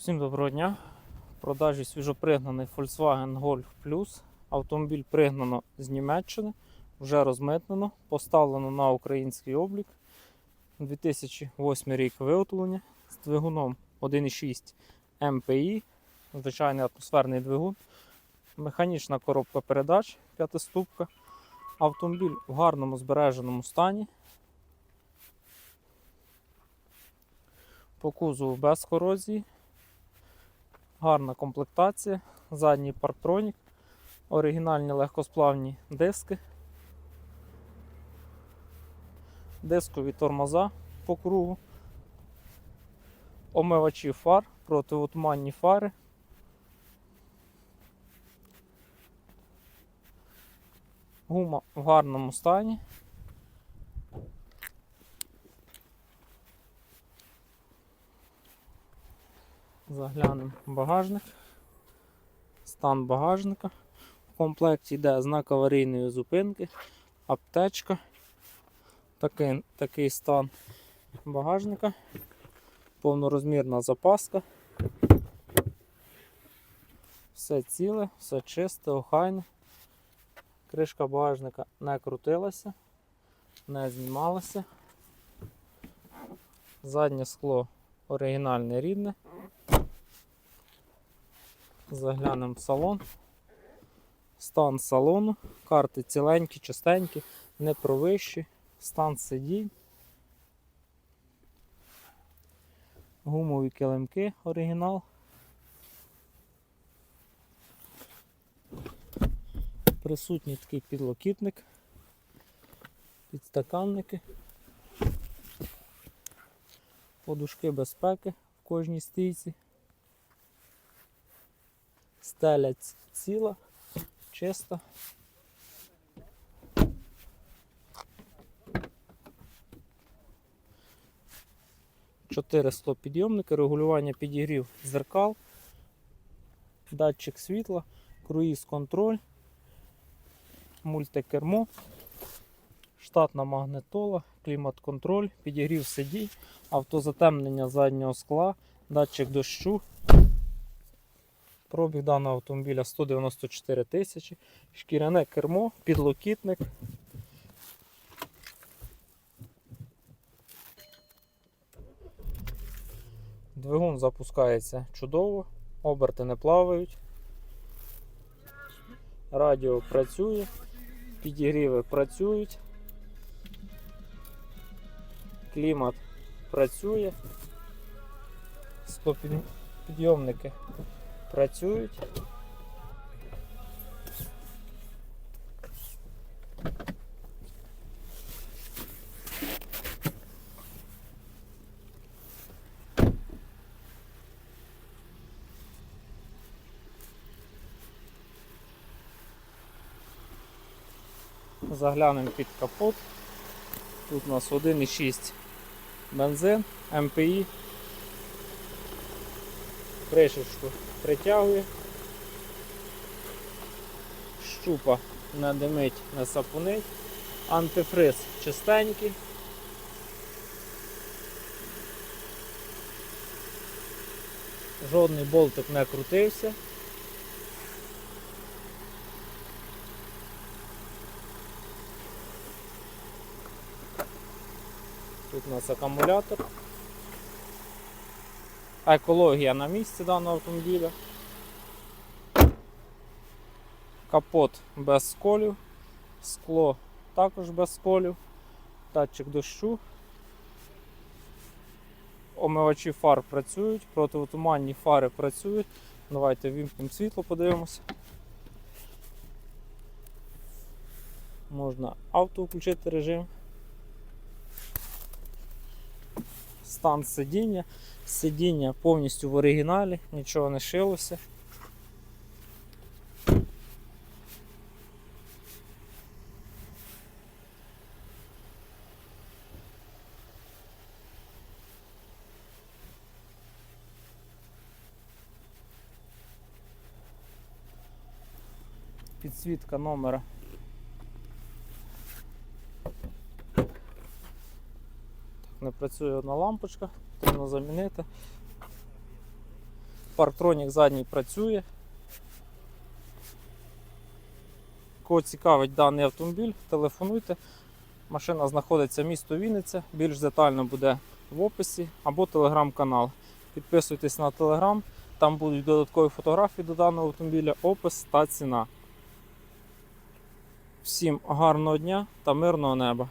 Всім доброго дня. В продажі свіжопригнаний Volkswagen Golf Plus. Автомобіль пригнано з Німеччини, вже розмитнено, поставлено на український облік. 2008 рік виготовлення з двигуном 1.6 MPI, звичайний атмосферний двигун, механічна коробка передач п'ятиступка. Автомобіль в гарному збереженому стані. По кузову без корозії. Гарна комплектація, задній парктронік, оригінальні легкосплавні диски, дискові тормоза по кругу, омивачі фар, противотуманні фари. Гума в гарному стані. Заглянемо багажник. Стан багажника. В комплекті йде знак аварійної зупинки, аптечка. Такий, такий стан багажника. Повнорозмірна запаска. Все ціле, все чисте, охайне. Кришка багажника не крутилася, не знімалася. Заднє скло оригінальне рідне. Заглянемо в салон. Стан салону. Карти ціленькі, чистенькі, не провищі. Стан сидінь. Гумові килимки оригінал. Присутній такий підлокітник, підстаканники, подушки безпеки в кожній стійці. Стеля ціла, чиста. Чотири склопідйомники, регулювання підігрів зеркал, датчик світла, круїз контроль, мультикермо, штатна магнитола, клімат-контроль, підігрів сидінь, автозатемнення заднього скла, датчик дощу. Пробіг даного автомобіля 194 тисячі, шкіряне кермо, підлокітник. Двигун запускається чудово, оберти не плавають. Радіо працює, підігріви працюють. Клімат працює. Склопідйомники працюють. Заглянемо під капот. Тут у нас 1,6 бензин, МПІ. Кришечку притягує. Щупа не димить, не сапунить. Антифриз чистенький. Жодний болтик не крутився. Тут у нас акумулятор. Екологія на місці даного автомобіля. Капот без сколів, скло також без сколів, датчик дощу. Омивачі фар працюють, противотуманні фари працюють. Давайте вімкнемо світло, подивимося. Можна авто включити режим. Стан сидіння. Сидіння повністю в оригіналі, нічого не шилося. Підсвітка номера. Не працює одна лампочка, потрібно замінити. Парктронік задній працює. Кого цікавить даний автомобіль, телефонуйте. Машина знаходиться в місто Вінниця. Більш детально буде в описі або телеграм-канал. Підписуйтесь на телеграм, там будуть додаткові фотографії до даного автомобіля, опис та ціна. Всім гарного дня та мирного неба!